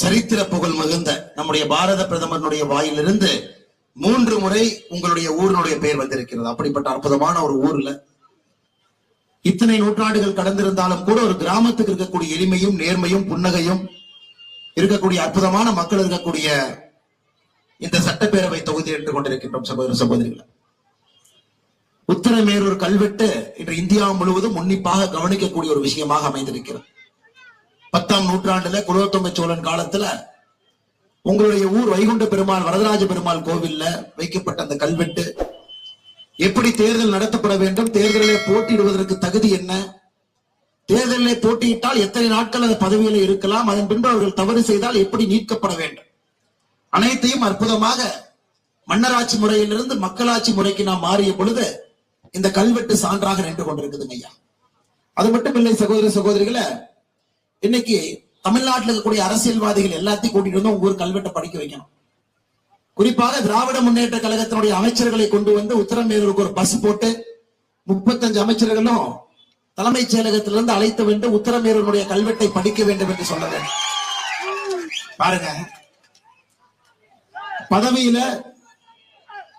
சரித்திர புகழ் மிகுந்த நம்முடைய பாரத பிரதமருடைய வாயிலிருந்து மூன்று முறை உங்களுடைய ஊரினுடைய பெயர் வந்திருக்கிறது. அப்படிப்பட்ட அற்புதமான ஒரு ஊர்ல. இத்தனை நூற்றாண்டுகள் கடந்திருந்தாலும் கூட ஒரு கிராமத்துக்கு இருக்கக்கூடிய எளிமையும் நேர்மையும் புன்னகையும் இருக்கக்கூடிய அற்புதமான மக்கள் இருக்கக்கூடிய இந்த சட்டப்பேரவை தொகுதி என்று கொண்டிருக்கின்றோம் சகோதர சகோதரிகளை. உத்தரமேரூர் கல்வெட்டு இன்று இந்தியா முழுவதும் உன்னிப்பாக கவனிக்கக்கூடிய ஒரு விஷயமாக அமைந்திருக்கிறது. பத்தாம் நூற்றாண்டுல குலோத்துங்க சோழன் காலத்துல உங்களுடைய ஊர் வைகுண்ட பெருமாள் வரதராஜ பெருமாள் கோவில்ல வைக்கப்பட்ட அந்த கல்வெட்டு. எப்படி தேர்தல் நடத்தப்பட வேண்டும்? தேர்தலிலே போட்டியிடுவதற்கு தகுதி என்ன? தேர்தலிலே போட்டியிட்டால் எத்தனை நாட்கள் அந்த பதவியில இருக்கலாம்? அதன் பின்பு அவர்கள் தவறு செய்தால் எப்படி நீக்கப்பட வேண்டும்? அனைத்தையும் அற்புதமாக மன்னராட்சி முறையிலிருந்து மக்களாட்சி முறைக்கு நாம் மாறிய பொழுது இந்த கல்வெட்டு சான்றாக நின்று கொண்டிருக்குதுங்க ஐயா. அது மட்டும் இல்லை சகோதர சகோதரிகளை இன்னைக்கு தமிழ்நாட்டில் இருக்கக்கூடிய அரசியல்வாதிகள் எல்லாத்தையும் கூட்டிட்டு வந்து உங்க ஊர் கல்வெட்டை படிக்க வைக்கணும். குறிப்பாக திராவிட முன்னேற்ற கழகத்தினுடைய அமைச்சர்களை கொண்டு வந்து உத்தரமேரூருக்கு ஒரு பஸ் போட்டு முப்பத்தஞ்சு அமைச்சர்களும் தலைமைச் செயலகத்திலிருந்து அழைத்து வந்து உத்தரமேரூருடைய கல்வெட்டை படிக்க வேண்டும் என்று சொல்ல வேண்டும். பாருங்க. பதவியில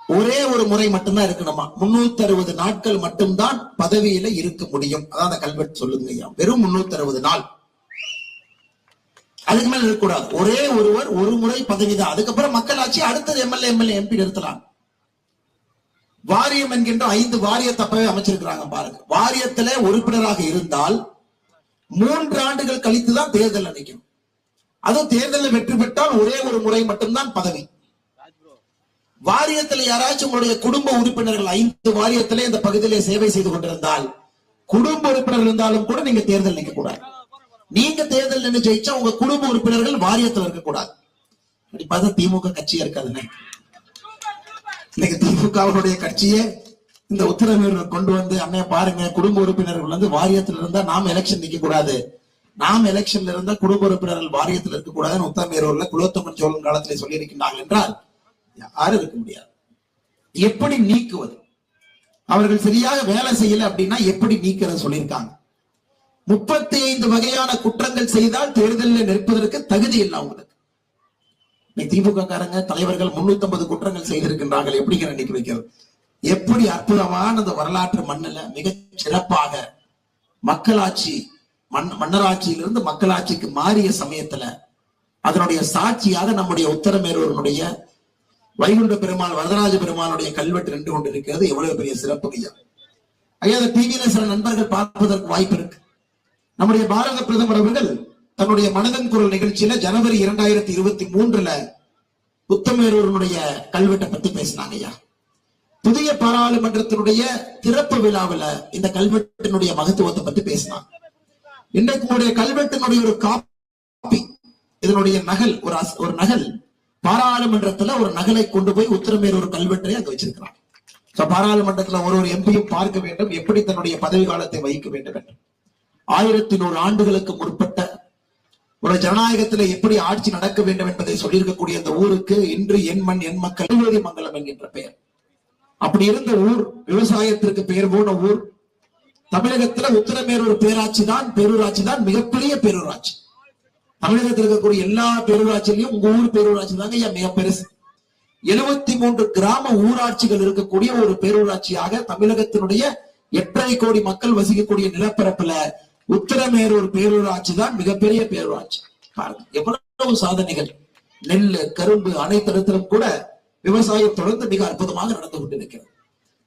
ஒரே ஒரு முறை மட்டும்தான் இருக்கணுமா? முன்னூத்தி அறுபது நாட்கள் மட்டும்தான் பதவியில இருக்க முடியும். அதான் அந்த கல்வெட்டு சொல்லுங்க ஐயா. வெறும் முன்னூத்தி அறுபது நாள். அதுக்கு மேல இருக்கக்கூடாது. ஒரே ஒருவர் ஒரு முறை பதவிதான். அதுக்கப்புறம் மக்களாட்சி அடுத்தது எம்எல்ஏ எம்எல்ஏ எம்பி நிறுத்தலாம் வாரியம் என்கின்ற ஐந்து வாரியத்தை அப்பவே அமைச்சிருக்கிறாங்க பாருங்க. வாரியத்துல உறுப்பினராக இருந்தால் மூன்று ஆண்டுகள் கழித்துதான் தேர்தல் நினைக்கணும் அதுவும் தேர்தலில் வெற்றி பெற்றால் ஒரே ஒரு முறை மட்டும்தான் பதவி. வாரியத்தில் யாராச்சும் உங்களுடைய குடும்ப உறுப்பினர்கள் ஐந்து வாரியத்திலே இந்த பகுதியிலே சேவை செய்து கொண்டிருந்தால் குடும்ப உறுப்பினர்கள் இருந்தாலும் கூட நீங்க தேர்தல் நிற்க கூடாது நீங்க தேர்தல் நின்று ஜெயிச்சா உங்க குடும்ப உறுப்பினர்கள் வாரியத்தில் இருக்கக்கூடாது. அப்படி பார்த்தா திமுக கட்சியா இருக்காதுன்னு இன்னைக்கு திமுகவுடைய கட்சியே இந்த உத்தரவு கொண்டு வந்து அண்ணே பாருங்க குடும்ப உறுப்பினர்கள் வந்து வாரியத்தில் இருந்தா நாம எலெக்ஷன் நிக்க கூடாது நாம் எலெக்ஷன்ல இருந்தா குடும்ப உறுப்பினர்கள் வாரியத்தில் இருக்க கூடாதுன்னு உத்தரமேரூர்ல குலோத்தமன் சோழன் காலத்திலே சொல்லி இருக்கின்றார்கள் என்றால் யாரும் இருக்க முடியாது. எப்படி நீக்குவது? அவர்கள் சரியாக வேலை செய்யல அப்படின்னா எப்படி நீக்கிறத சொல்லியிருக்காங்க? முப்பத்தி ஐந்து வகையான குற்றங்கள் செய்தால் தேர்தலில் நிற்பதற்கு தகுதி இல்லை அவங்களுக்கு திமுக காரங்க தலைவர்கள் முன்னூத்தி ஐம்பது குற்றங்கள் செய்திருக்கின்றார்கள். எப்படிங்கிற நினைக்க வைக்கிறது? எப்படி அற்புதமான அந்த வரலாற்று மண்ணில் மிக சிறப்பாக மக்களாட்சி மன் மன்னராட்சியிலிருந்து மக்களாட்சிக்கு மாறிய சமயத்துல அதனுடைய சாட்சியாக நம்முடைய உத்தரமேரூரனுடைய வைகுண்ட பெருமாள் வரதராஜ பெருமானுடைய கல்வெட்டு நின்று கொண்டிருக்கிறது. எவ்வளவு பெரிய சிறப்பு ஐயா. ஐயா அந்த டிவியில சில நண்பர்கள் பார்ப்பதற்கு வாய்ப்பு இருக்கு. நம்முடைய பாரத பிரதமர் அவர்கள் தன்னுடைய மனதன் குரல் நிகழ்ச்சியில ஜனவரி இரண்டாயிரத்தி இருபத்தி மூன்றுல உத்தமேரூரனுடைய கல்வெட்டை பத்தி பேசினாங்க ஐயா. புதிய பாராளுமன்றத்தினுடைய திறப்பு விழாவில் இந்த கல்வெட்டினுடைய மகத்துவத்தை பத்தி பேசினாங்க. இன்றைக்கு உங்களுடைய கல்வெட்டினுடைய ஒரு காப்பி இதனுடைய நகல் ஒரு ஒரு நகல் பாராளுமன்றத்துல ஒரு நகலை கொண்டு போய் உத்தரமேரூர் கல்வெட்டை அங்க வச்சிருக்கிறாங்க. பாராளுமன்றத்துல ஒரு ஒரு எம்பியும் பார்க்க வேண்டும் எப்படி தன்னுடைய பதவி காலத்தை வகிக்க வேண்டும் என்று. ஆயிரத்தி நூறு ஆண்டுகளுக்கு முற்பட்ட ஒரு ஜனநாயகத்துல எப்படி ஆட்சி நடக்க வேண்டும் என்பதை சொல்லியிருக்கக்கூடிய அந்த ஊருக்கு இன்று என் மண் என் மக்கள் கல்வெறி மங்கலம் என்கின்ற பெயர். அப்படி இருந்த ஊர் விவசாயத்திற்கு பெயர் போன ஊர். தமிழகத்துல உத்தரமேரூர் பேராட்சி தான் பேரூராட்சி தான் மிகப்பெரிய பேரூராட்சி. தமிழகத்தில் இருக்கக்கூடிய எல்லா பேரூராட்சியிலையும் உங்க ஊர் பேரூராட்சி தாங்க ஏன் மிக பெருசு. எழுபத்தி மூன்று கிராம ஊராட்சிகள் இருக்கக்கூடிய ஒரு பேரூராட்சியாக தமிழகத்தினுடைய எட்டரை கோடி மக்கள் வசிக்கக்கூடிய நிலப்பரப்புல உத்தரமேரூர் பேரூராட்சி தான் மிகப்பெரிய பேரூராட்சி. பாருங்க எவ்வளவு சாதனைகள். நெல் கரும்பு அனைத்திடத்திலும் கூட விவசாயம் தொடர்ந்து மிக அற்புதமாக நடந்து கொண்டிருக்கிறது.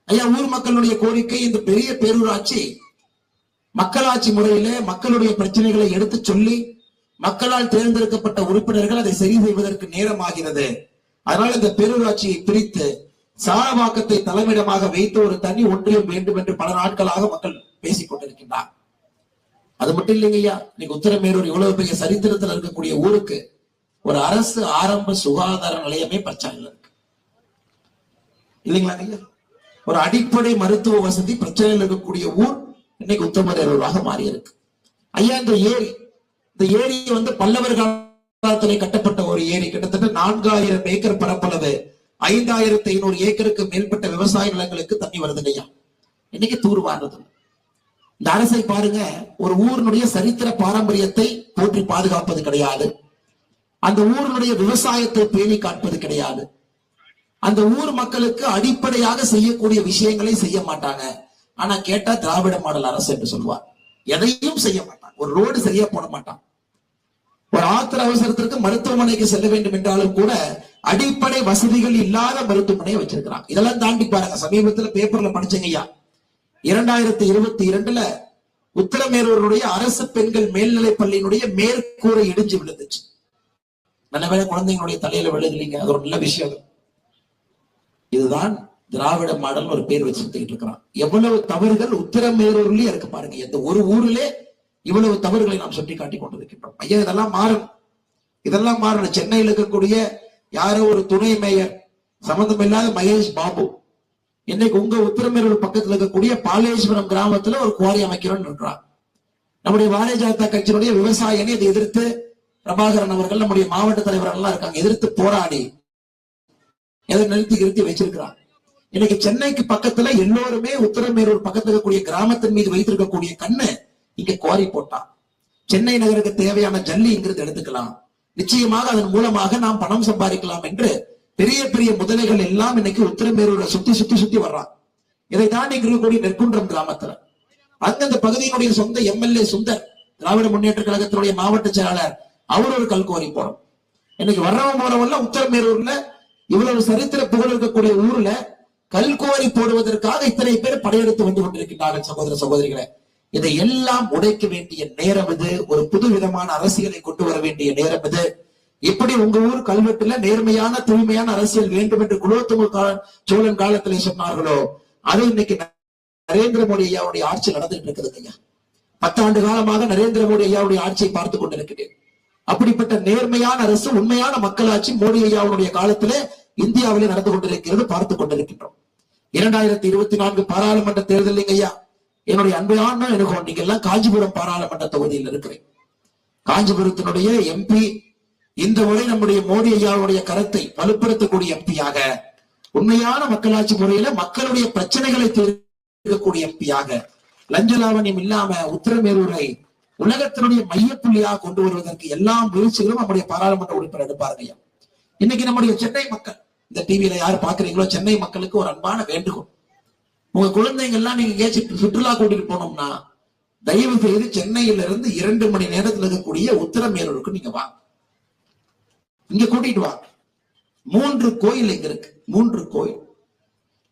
ஐயா ஊர் மக்களுடைய கோரிக்கை இந்த பெரிய பேரூராட்சி மக்களாட்சி முறையில மக்களுடைய பிரச்சனைகளை எடுத்து சொல்லி மக்களால் தேர்ந்தெடுக்கப்பட்ட உறுப்பினர்கள் அதை சரி செய்வதற்கு நேரமாகிறது. அதனால் இந்த பேரூராட்சியை பிரித்து சாரவாக்கத்தை தலைமையிடமாக வைத்து ஒரு தனி ஒன்றியம் வேண்டும் என்று பல நாட்களாக மக்கள் பேசிக் கொண்டிருக்கின்றார் அது மட்டும் இல்லைங்கய்யா. இன்னைக்கு உத்தரமேரூர் இவ்வளவு பெரிய சரித்திரத்தில் இருக்கக்கூடிய ஊருக்கு ஒரு அரசு ஆரம்ப சுகாதார நிலையமே பிரச்சனையில் இருக்கு. இல்லைங்களா ஐயா? ஒரு அடிப்படை மருத்துவ வசதி பிரச்சனையில் இருக்கக்கூடிய ஊர் இன்னைக்கு உத்தமரேரூராக மாறி இருக்கு ஐயா இந்த ஏரி இந்த ஏரி வந்து பல்லவர் காலத்திலே கட்டப்பட்ட ஒரு ஏரி. கிட்டத்தட்ட நான்காயிரம் ஏக்கர் பரப்பளவு ஐந்தாயிரத்தி ஐநூறு ஏக்கருக்கு மேற்பட்ட விவசாய நிலங்களுக்கு தண்ணி வருது ஐயா இன்னைக்கு தூர் வாடுறது இந்த அரசை பாருங்க ஒரு ஊரினுடைய சரித்திர பாரம்பரியத்தை போற்றி பாதுகாப்பது கிடையாது. அந்த ஊரினுடைய விவசாயத்தை பேணி காட்பது கிடையாது. அந்த ஊர் மக்களுக்கு அடிப்படையாக செய்யக்கூடிய விஷயங்களை செய்ய மாட்டாங்க. ஆனா கேட்டா திராவிட மாடல் அரசு என்று சொல்வார் எதையும் செய்ய மாட்டான். ஒரு ரோடு சரியா போட மாட்டான். ஒரு ஆத்திர அவசரத்திற்கு மருத்துவமனைக்கு செல்ல வேண்டும் என்றாலும் கூட அடிப்படை வசதிகள் இல்லாத மருத்துவமனையை வச்சிருக்கிறான். இதெல்லாம் தாண்டி பாருங்க சமீபத்துல பேப்பர்ல படிச்சங்க ஐயா. இரண்டாயிரத்தி இருபத்தி இரண்டுல உத்தரமேரூருடைய அரசு பெண்கள் மேல்நிலை பள்ளியினுடைய மேற்கூரை இடிஞ்சு விழுந்துச்சு. நல்ல வேலை குழந்தைங்களுடைய தலையில விழுகலீங்க. அது ஒரு நல்ல விஷயம். இதுதான் திராவிட மாடல் ஒரு பேர் சுத்திக்கிட்டு இருக்கிறான். எவ்வளவு தவறுகள் உத்தரமேரூர்லயே இருக்கு பாருங்க. எந்த ஒரு ஊரிலே இவ்வளவு தவறுகளை நாம் சுட்டி காட்டி கொண்டிருக்கின்றோம். ஐயா இதெல்லாம் மாறும் இதெல்லாம் மாறணும். சென்னையில் இருக்கக்கூடிய யாரோ ஒரு துணை மேயர் சம்பந்தம் இல்லாத மகேஷ் பாபு இன்னைக்கு உங்க உத்தரமேரூர் பக்கத்துல இருக்கக்கூடிய பாலேஸ்வரம் கிராமத்துல ஒரு குவாரி அமைக்கிறோம்னு இருக்கிறான் நம்முடைய பாரதிய ஜனதா கட்சியினுடைய விவசாயினை இதை எதிர்த்து பிரபாகரன் அவர்கள் நம்முடைய மாவட்ட தலைவர்கள் எல்லாம் இருக்காங்க. எதிர்த்து போராடி எதை நிறுத்தி நிறுத்தி வச்சிருக்கிறான் இன்னைக்கு சென்னைக்கு பக்கத்துல எல்லோருமே உத்தரமேரூர் பக்கத்துல இருக்கக்கூடிய கிராமத்தின் மீது வைத்திருக்கக்கூடிய கண்ணு இங்க குவாரி போட்டான் சென்னை நகருக்கு தேவையான ஜல்லி எடுத்துக்கலாம். நிச்சயமாக அதன் மூலமாக நாம் பணம் சம்பாதிக்கலாம் என்று பெரிய பெரிய முதலைகள் எல்லாம் இன்னைக்கு உத்தரமேரூரை சுத்தி சுத்தி சுத்தி வர்றான். இதை தாண்டி இருக்கக்கூடிய நெற்குன்றம் கிராமத்துல. அந்தந்த பகுதியினுடைய சொந்த எம்எல்ஏ சுந்தர் திராவிட முன்னேற்ற கழகத்தினுடைய மாவட்ட செயலாளர் அவர் ஒரு கல்கோரி போறோம். இன்னைக்கு வர்றவன் போறவன்ல உத்தரமேரூர்ல இவ்வளவு சரித்திர புகழ் இருக்கக்கூடிய ஊர்ல கல்கோரி போடுவதற்காக இத்தனை பேர் படையெடுத்து வந்து கொண்டிருக்கின்றார்கள் சகோதர சகோதரிகளை. இதை எல்லாம் உடைக்க வேண்டிய நேரம் இது. ஒரு புது விதமான அரசியலை கொண்டு வர வேண்டிய நேரம் இது. எப்படி உங்க ஊர் கல்வெட்டுல நேர்மையான தூய்மையான அரசியல் வேண்டும் என்று குலோத்துங்க சோழன் காலத்திலே சொன்னார்களோ? அது இன்னைக்கு நரேந்திர மோடி ஐயாவுடைய ஆட்சி நடந்துட்டு இருக்குது ஐயா. பத்தாண்டு காலமாக நரேந்திர மோடி ஐயாவுடைய ஆட்சியை பார்த்து கொண்டிருக்கிறேன். அப்படிப்பட்ட நேர்மையான அரசு உண்மையான மக்களாட்சி மோடி ஐயாவுடைய காலத்திலே இந்தியாவிலே நடந்து கொண்டிருக்கிறது பார்த்து கொண்டிருக்கின்றோம். இரண்டாயிரத்தி இருபத்தி நான்கு பாராளுமன்ற தேர்தல் ஐயா. என்னுடைய அன்பையான எனக்கு நீங்க எல்லாம் காஞ்சிபுரம் பாராளுமன்ற தொகுதியில் இருக்கிறேன். காஞ்சிபுரத்தினுடைய எம்பி இந்த முறை நம்முடைய மோடி ஐயாவுடைய கருத்தை வலுப்படுத்தக்கூடிய எம்பியாக உண்மையான மக்களாட்சி முறையில மக்களுடைய பிரச்சனைகளை தீர்க்கக்கூடிய எம்பியாக லஞ்ச லாவணியம் இல்லாம உத்தரமேரூரை உலகத்தினுடைய மையப்புள்ளியாக கொண்டு வருவதற்கு எல்லா முயற்சிகளும் நம்முடைய பாராளுமன்ற உறுப்பினர் எடுப்பாருங்க இன்னைக்கு நம்முடைய சென்னை மக்கள் இந்த டிவியில யார் பாக்குறீங்களோ சென்னை மக்களுக்கு ஒரு அன்பான வேண்டுகோள். உங்க குழந்தைங்க எல்லாம் நீங்க எங்கேயாச்சும் சுற்றுலா கூட்டிட்டு போனோம்னா தயவு செய்து சென்னையில இருந்து இரண்டு மணி நேரத்துல இருக்கக்கூடிய உத்தரமேரூருக்கு நீங்க வாங்க. இங்க கூட்டிட்டு வா. மூன்று கோயில் இங்க இருக்கு. மூன்று கோயில்.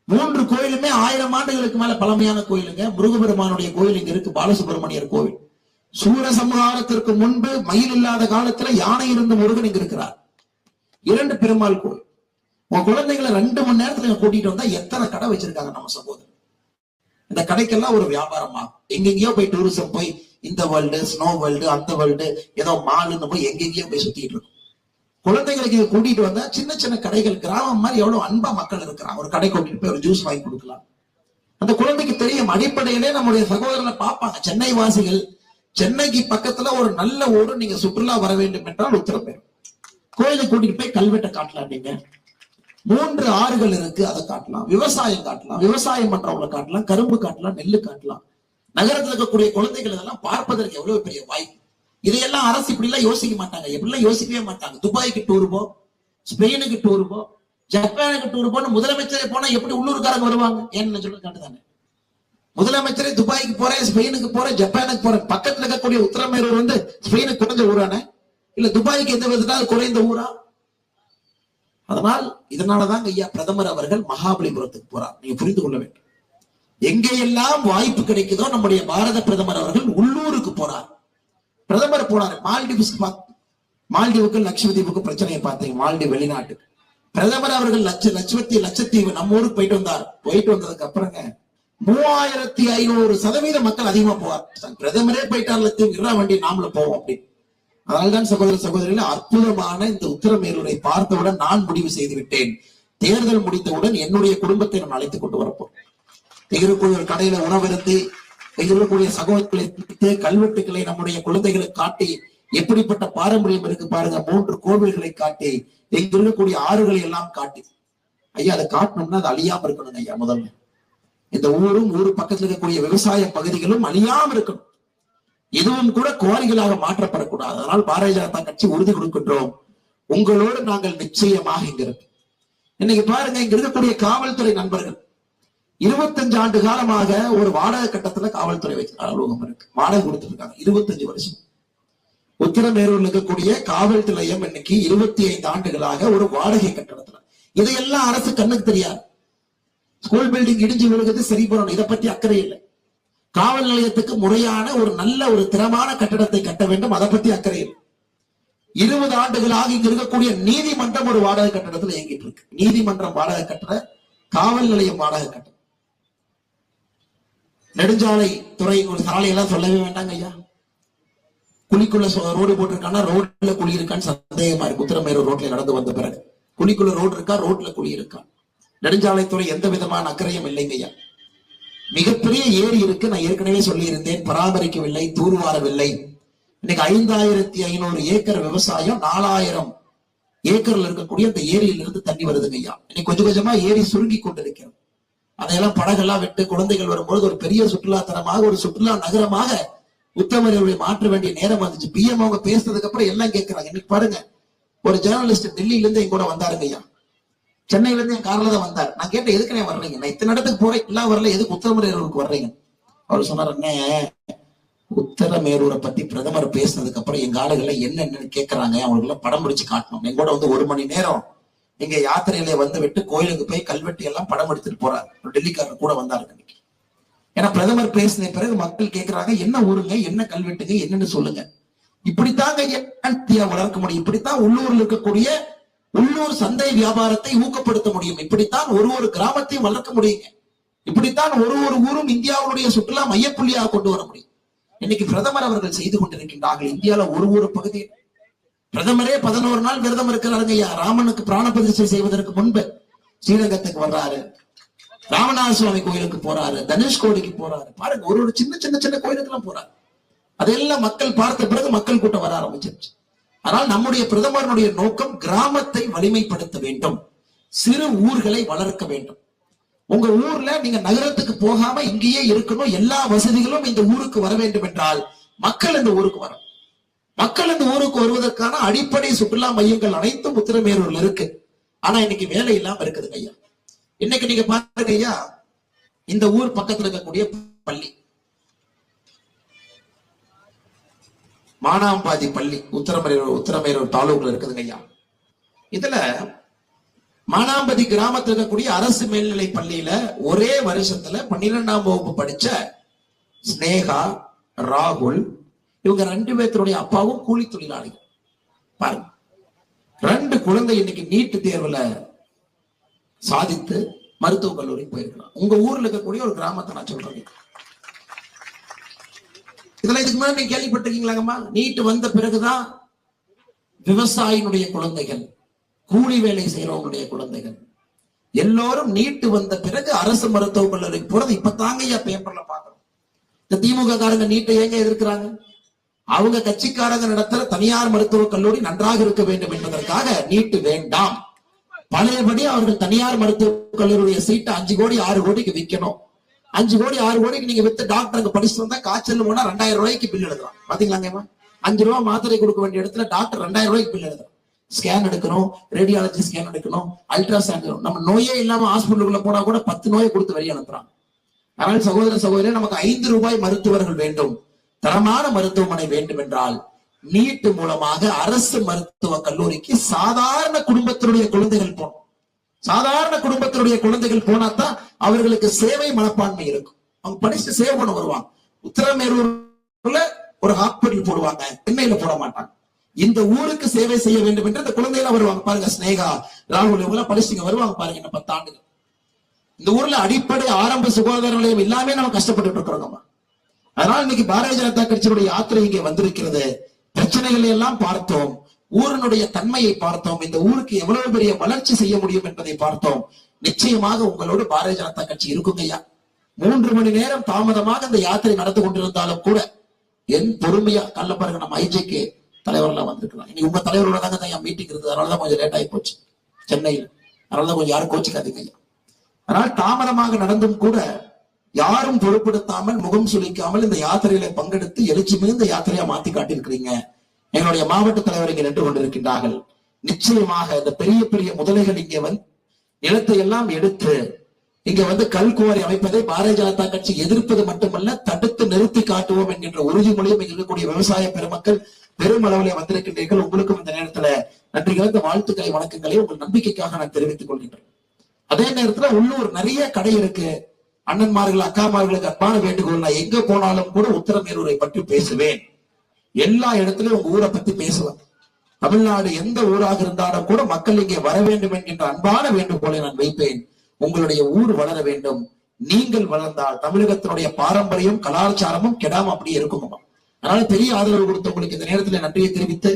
மூன்று கோயிலுமே ஆயிரம் ஆண்டுகளுக்கு மேல பழமையான கோயிலுங்க. முருகபெருமானுடைய கோயில் இங்க இருக்கு. பாலசுப்பிரமணியர் கோவில். சூரசம்ஹாரத்திற்கு முன்பு மயில் இல்லாத காலத்துல யானை இருந்த முருகன் இங்க இருக்கிறார். இரண்டு பெருமாள் கோயில். உன் குழந்தைகளை ரெண்டு மணி நேரத்துல கூட்டிட்டு வந்தா எத்தனை கடை வச்சிருக்காங்க நம்ம சகோதரர்? இந்த கடைக்கெல்லாம் ஒரு வியாபாரமா எங்கெங்கயோ போய் டூரிசம் போய் இந்த வேர்ல்டு ஸ்னோ வேர்ல்டு அந்த வேர்ல்டு ஏதோ மாலுன்னு போய் எங்கெங்கயோ போய் சுத்திட்டு இருக்கும். குழந்தைகளுக்கு இங்க கூட்டிட்டு வந்தா சின்ன சின்ன கடைகள் கிராமம் மாதிரி எவ்வளவு அன்பா மக்கள் இருக்கிறான் ஒரு கடை கூட்டிட்டு போய் ஒரு ஜூஸ் வாங்கி கொடுக்கலாம். அந்த குழந்தைக்கு தெரியும் அடிப்படையிலே நம்முடைய சகோதரனை பார்ப்பாங்க. சென்னை வாசிகள் சென்னைக்கு பக்கத்துல ஒரு நல்ல ஊரு நீங்க சுற்றுலா வர வேண்டும் என்றால் உத்தரப்பேர் கோயிலை கூட்டிட்டு போய் கல்வெட்டை காட்டலாம் நீங்க. மூன்று ஆறுகள் இருக்கு அதை காட்டலாம். விவசாயம் காட்டலாம் விவசாயம் பண்றவங்களை காட்டலாம் கரும்பு காட்டலாம் நெல்லு காட்டலாம். நகரத்துல இருக்கக்கூடிய குழந்தைகள் இதெல்லாம் பார்ப்பதற்கு எவ்வளவு பெரிய வாய்ப்பு. இதையெல்லாம் அரசு இப்படி எல்லாம் யோசிக்க மாட்டாங்க. எப்படிலாம் யோசிக்கவே மாட்டாங்க. துபாய்க்கு டூர் போ ஸ்பெயினுக்கு டூர் போ ஜப்பானுக்கு டூர் போன முதலமைச்சரை போனா எப்படி உள்ளூர்காரங்க வருவாங்க? ஏன்னு சொல்ல காட்டுதானே முதலமைச்சரே துபாய்க்கு போறேன் ஸ்பெயினுக்கு போறேன் ஜப்பானுக்கு போறேன் பக்கத்துல இருக்கக்கூடிய உத்தரமேரூர் வந்து ஸ்பெயினுக்கு குறைஞ்ச ஊரானே? இல்ல துபாய்க்கு எந்த விதத்தால் குறைந்த ஊரா? அதனால் இதனாலதான் ஐயா பிரதமர் அவர்கள் மகாபலிபுரத்துக்கு போறார். நீங்க புரிந்து கொள்ள வேண்டும். எங்கெல்லாம் வாய்ப்பு கிடைக்குதோ நம்முடைய பாரத பிரதமர் அவர்கள் உள்ளூர் பிரதமர் போனார். மால்டிவ்ஸ்க்கு மால்டிவுக்கு லட்சத்தீவுக்கு பிரச்சனையை பார்த்தீங்க மால்டிவ் வெளிநாட்டுக்கு பிரதமர் அவர்கள் லட்ச லட்சத்தி லட்சத்தீவு நம்ம ஊருக்கு போயிட்டு வந்தார். போயிட்டு வந்ததுக்கு அப்புறங்க மூவாயிரத்தி ஐநூறு சதவீத மக்கள் அதிகமா போவார். பிரதமரே போயிட்டார் லட்சம் வண்டி நாமளும் போவோம் அப்படின்னு அதனால்தான் சகோதர சகோதரிகள் அற்புதமான இந்த உத்தரமேரூரை பார்த்தவுடன் நான் முடிவு செய்து விட்டேன். தேர்தல் முடித்தவுடன் என்னுடைய குடும்பத்தை நான் அழைத்துக் கொண்டு வரப்போம் இருக்கக்கூடிய ஒரு கடையில உணவருந்தி இங்க இருக்கக்கூடிய சகோதரர்களை பிடித்து கல்வெட்டுகளை நம்முடைய குழந்தைகளுக்கு காட்டி எப்படிப்பட்ட பாரம்பரியம் இருக்கு பாருங்க மூன்று கோவில்களை காட்டி இங்க இருக்கக்கூடிய ஆறுகளை எல்லாம் காட்டி. ஐயா அதை காட்டணும்னா அது அழியாம இருக்கணும் ஐயா முதல்ல. இந்த ஊரும் ஊரு பக்கத்துல இருக்கக்கூடிய விவசாய பகுதிகளும் அழியாம இருக்கணும். எதுவும் கூட குவாரிகளாக மாற்றப்படக்கூடாது. அதனால் பாரதிய ஜனதா கட்சி உறுதி கொடுக்கின்றோம். உங்களோடு நாங்கள் நிச்சயமாக இங்க இருப்போம் இன்னைக்கு பாருங்க இங்க இருக்கக்கூடிய காவல்துறை நண்பர்கள் இருபத்தஞ்சு ஆண்டு காலமாக ஒரு வாடகை கட்டத்துல காவல்துறை வைக்கிற அலுவலகம் இருக்கு. வாடகை கொடுத்துருக்காங்க இருபத்தஞ்சு வருஷம். உத்திரமேரூர்ல இருக்கக்கூடிய காவல் நிலையம் இன்னைக்கு இருபத்தி ஐந்து ஆண்டுகளாக ஒரு வாடகை கட்டடத்துல. இதையெல்லாம் அரசு கண்ணுக்கு தெரியாது. ஸ்கூல் பில்டிங் இடிஞ்சு விழுகுது சரி பண்ணணும் இதை பத்தி அக்கறை இல்லை. காவல் நிலையத்துக்கு முறையான ஒரு நல்ல ஒரு திறமான கட்டடத்தை கட்ட வேண்டும் அதை பத்தி அக்கறை இல்லை. இருபது ஆண்டுகளாக இங்க இருக்கக்கூடிய நீதிமன்றம் ஒரு வாடகை கட்டடத்துல இயங்கிட்டு இருக்கு. நீதிமன்றம் வாடகை கட்டட காவல் நிலையம் வாடகை கட்டணம். நெடுஞ்சாலை துறை ஒரு சாலையெல்லாம் சொல்லவே வேண்டாங்க ஐயா. குழிக்குள்ள ரோடு போட்டிருக்கான்னா ரோட்ல குழி இருக்கான்னு சந்தேகமா இருக்கு. உத்திரமேரூர் ரோட்ல நடந்து வந்த பிறகு. குழிக்குள்ள ரோடு இருக்கா? ரோட்ல குழி இருக்கா? நெடுஞ்சாலைத்துறை எந்த விதமான அக்கறையும் இல்லைங்க ஐயா. மிகப்பெரிய ஏரி இருக்கு. நான் ஏற்கனவே சொல்லியிருந்தேன். பராமரிக்கவில்லை தூர்வாரவில்லை. இன்னைக்கு ஐந்தாயிரத்தி ஐநூறு ஏக்கர் விவசாயம் நாலாயிரம் ஏக்கர்ல இருக்கக்கூடிய அந்த ஏரியிலிருந்து தண்ணி வருதுங்க ஐயா. இன்னைக்கு கொஞ்சம் கொஞ்சமா ஏரி சுருங்கி கொண்டிருக்கிறது. அதையெல்லாம் படகெல்லாம் விட்டு குழந்தைகள் வரும்போது ஒரு பெரிய சுற்றுலா ஒரு சுற்றுலா நகரமாக உத்தமரை மாற்ற வேண்டிய நேரம் வந்துச்சு. பிஎம் அவங்க பேசுனதுக்கு அப்புறம் எல்லாம் கேட்கறாங்க இன்னைக்கு பாருங்க ஒரு ஜேர்னலிஸ்ட் டெல்லியில இருந்து என் கூட வந்தாருங்க ஐயா. சென்னையில இருந்து என் கார்ல தான் வந்தார். நான் கேட்டேன் எதுக்கு நான் வர்றீங்க? நான் இத்தனை இடத்துக்கு போறேன். எல்லாம் வரல எதுக்கு உத்தரமேரூருக்கு வர்றீங்க? அவர் சொன்னார் அண்ணே உத்தரமேரூரை பத்தி பிரதமர் பேசினதுக்கு அப்புறம் எங்க ஆளுகளை என்னென்னு கேட்கறாங்க அவங்களுக்கு எல்லாம் படம் பிடிச்சு காட்டணும். என் கூட வந்து ஒரு மணி நேரம் எங்க யாத்திரையில வந்து விட்டு கோயிலுக்கு போய் கல்வெட்டு எல்லாம் படம் எடுத்துட்டு போறாரு. டெல்லிக்காரர் கூட வந்தாரு இன்னைக்கு ஏன்னா பிரதமர் பேசின பிறகு மக்கள் கேக்குறாங்க என்ன ஊருங்க? என்ன கல்வெட்டுங்க? என்னன்னு சொல்லுங்க. இப்படித்தாங்க இந்தியா வளர்க்க முடியும்? இப்படித்தான் உள்ளூர்ல இருக்கக்கூடிய உள்ளூர் சந்தை வியாபாரத்தை ஊக்கப்படுத்த முடியும். இப்படித்தான் ஒரு ஒரு கிராமத்தையும் வளர்க்க முடியுங்க. இப்படித்தான் ஒரு ஒரு ஊரும் இந்தியாவுடைய சுற்றுலா மையப்புள்ளியாக கொண்டு வர முடியும். இன்னைக்கு பிரதமர் அவர்கள் செய்து கொண்டிருக்கின்றார்கள். இந்தியாவில ஒரு ஒரு பகுதியில் பிரதமரே பதினோரு நாள் விரதம் இருக்கிறாருங்க. ஐயா ராமனுக்கு பிராண பிரதிஷ்டை செய்வதற்கு முன்பு ஸ்ரீரங்கத்துக்கு வர்றாரு. ராமநாத சுவாமி கோயிலுக்கு போறாரு தனுஷ்கோடிக்கு போறாரு. பாருங்க ஒரு ஒரு சின்ன சின்ன சின்ன கோயிலுக்கு எல்லாம் போறாரு. அதெல்லாம் மக்கள் பார்த்த பிறகு மக்கள் கூட்டம் வர ஆரம்பிச்சிருச்சு. ஆனால் நம்முடைய பிரதமருடைய நோக்கம் கிராமத்தை வலிமைப்படுத்த வேண்டும். சிறு ஊர்களை வளர்க்க வேண்டும். உங்க ஊர்ல நீங்க நகரத்துக்கு போகாம இங்கேயே இருக்கணும். எல்லா வசதிகளும் இந்த ஊருக்கு வர வேண்டும் என்றால் மக்கள் இந்த ஊருக்கு வரணும். மக்கள் இந்த ஊருக்கு வருவதற்கான அடிப்படை சுற்றுலா மையங்கள் அனைத்தும் உத்திரமேரூர்ல இருக்கு. ஆனா இன்னைக்கு வேலை இல்லாம இருக்குதுங்க ஐயா. இன்னைக்கு நீங்க பாருங்க ஐயா. இந்த ஊர் பக்கத்துல இருக்கக்கூடிய பள்ளி. மானாம்பாதி பள்ளி உத்தரமேரூர் உத்தரமேரூர் தாலூக்ல இருக்குதுங்க ஐயா. இதுல மானாம்பதி கிராமத்தில் இருக்கக்கூடிய அரசு மேல்நிலை பள்ளியில ஒரே வருஷத்துல பன்னிரெண்டாம் வகுப்பு படிச்ச ஸ்னேகா ராகுல் இவங்க ரெண்டு பேர்த்தருடைய அப்பாவும் கூலி தொழிலாளிகள். பாருங்க. ரெண்டு குழந்தை இன்னைக்கு நீட்டு தேர்வுல சாதித்து மருத்துவக் கல்லூரி போயிருக்கிறான். உங்க ஊர்ல இருக்கக்கூடிய ஒரு கிராமத்தை நான் சொல்றேன் இதெல்லாம் இதுக்கு முன்னாடி நீங்க கேள்விப்பட்டிருக்கீங்களாங்கம்மா? நீட்டு வந்த பிறகுதான் விவசாயினுடைய குழந்தைகள் கூலி வேலை செய்யறவங்களுடைய குழந்தைகள். எல்லோரும் நீட்டு வந்த பிறகு அரசு மருத்துவக் கல்லூரிக்கு போறது இப்ப தாங்க ஐயா பேப்பர்ல பாக்குறோம் இந்த திமுக காரங்க நீட்டை ஏங்க எதிர்க்கிறாங்க? அவங்க கட்சிக்காரங்க நடத்துற தனியார் மருத்துவக் கல்லூரி நன்றாக இருக்க வேண்டும் என்பதற்காக நீட்டு வேண்டாம். பழையபடி அவர்கள் தனியார் மருத்துவக் கல்லூரிய சீட்டை அஞ்சு கோடி ஆறு கோடிக்கு விற்கணும். அஞ்சு கோடி ஆறு கோடிக்கு நீங்க வித்து டாக்டர் அங்க படிச்சுட்டு வந்தா காய்ச்சல் போனா ரெண்டாயிரம் ரூபாய்க்கு பில் எழுதுறான் பாத்தீங்களாங்கம்மா அஞ்சு ரூபா மாத்திரை கொடுக்க வேண்டிய இடத்துல டாக்டர் ரெண்டாயிரம் ரூபாய்க்கு பில் எழுதுறான் ஸ்கேன் எடுக்கணும் ரேடியாலஜி ஸ்கேன் எடுக்கணும் அல்ட்ராசவுண்ட் நம்ம நோயே இல்லாம ஹாஸ்பிட்டலுக்குள்ள போனா கூட பத்து நோயை கொடுத்து வெளியே அனுப்புறான் அதனால சகோதர சகோதரி நமக்கு ஐந்து ரூபாய் மருத்துவர்கள் வேண்டும். தரமான மருத்துவமனை வேண்டும் என்றால் நீட்டு மூலமாக அரசு மருத்துவ கல்லூரிக்கு சாதாரண குடும்பத்தினுடைய குழந்தைகள் போகணும் சாதாரண குடும்பத்தினுடைய குழந்தைகள் போனாதான் அவர்களுக்கு சேவை மனப்பான்மை இருக்கும். அவங்க படிச்சு சேவை பண்ண வருவாங்க. உத்தரமேரூர்ல ஒரு ஹாஸ்பிட்டல் போடுவாங்க. சென்னையில போட மாட்டாங்க. இந்த ஊருக்கு சேவை செய்ய வேண்டும் என்று இந்த குழந்தைகள் வருவாங்க. பாருங்க ஸ்னேகா ராகுல் இவங்க எல்லாம் படிச்சுங்க வருவாங்க பாருங்க இந்த பத்தாண்டுகள். இந்த ஊர்ல அடிப்படை ஆரம்ப சுகாதார நிலையம் எல்லாமே நம்ம கஷ்டப்பட்டு இருக்கிறோங்கம்மா அதனால இன்னைக்கு பாரதிய ஜனதா கட்சியினுடைய யாத்திரை இங்கே வந்திருக்கிறது. பிரச்சனைகளை எல்லாம் பார்த்தோம். ஊரினுடைய தன்மையை பார்த்தோம். இந்த ஊருக்கு எவ்வளவு பெரிய வளர்ச்சி செய்ய முடியும் என்பதை பார்த்தோம். நிச்சயமாக உங்களோடு பாரதிய ஜனதா கட்சி இருக்குங்கய்யா மூன்று மணி நேரம் தாமதமாக இந்த யாத்திரை நடந்து கொண்டிருந்தாலும் கூட என் பொறுமையா கல்ல பாருங்க நம்ம ஐஜேக்கு தலைவர்லாம் வந்திருக்கலாம் இன்னைக்கு உங்க தலைவரோட தாங்க தான் மீட்டிங் இருந்தது அதனாலதான் கொஞ்சம் லேட் ஆகி போச்சு. சென்னையில். அதனாலதான் கொஞ்சம் யாரும் கோச்சிக்காதீங்க ஐயா. அதனால தாமதமாக நடந்தும் கூட யாரும் பொருட்படுத்தாமல் முகம் சுளிக்காமல் இந்த யாத்திரையில பங்கெடுத்து எழுச்சி மிகுந்த யாத்திரையா மாத்தி காட்டியிருக்கிறீங்க. எங்களுடைய மாவட்ட தலைவர் இங்கே நின்று கொண்டிருக்கின்றார்கள். நிச்சயமாக இந்த பெரிய பெரிய முதலைகள் இங்க வந்து நிலத்தை எல்லாம் எடுத்து இங்க வந்து கல்குவாரி அமைப்பதை பாரதிய ஜனதா கட்சி எதிர்ப்பது மட்டுமல்ல தடுத்து நிறுத்தி காட்டுவோம் என்கின்ற உறுதிமொழியும் இருக்கக்கூடிய விவசாய பெருமக்கள் பெருமளவிலே வந்திருக்கின்றீர்கள். உங்களுக்கும் இந்த நேரத்துல நன்றி கலந்த வாழ்த்துக்களை வணக்கங்களை உங்கள் நம்பிக்கைக்காக நான் தெரிவித்துக் கொள்கின்றேன். அதே நேரத்துல உள்ளூர் நிறைய கடை இருக்கு. அண்ணன்மார்கள் அக்காமார்களுக்கு அன்பான வேண்டுகோள் நான் எங்க போனாலும் கூட உத்தரமேரூரை பற்றி பேசுவேன். எல்லா இடத்துலயும் உங்க ஊரை பத்தி பேசுவேன். தமிழ்நாடு எந்த ஊராக இருந்தாலும் கூட மக்கள் இங்கே வர வேண்டும் என்கின்ற அன்பான வேண்டுகோளை நான் வைப்பேன். உங்களுடைய ஊர் வளர வேண்டும். நீங்கள் வளர்ந்தால் தமிழகத்தினுடைய பாரம்பரியம் கலாச்சாரமும் கெடாம அப்படியே இருக்கும் அதனால பெரிய ஆதரவு கொடுத்த உங்களுக்கு இந்த நேரத்தில் நன்றியை தெரிவித்து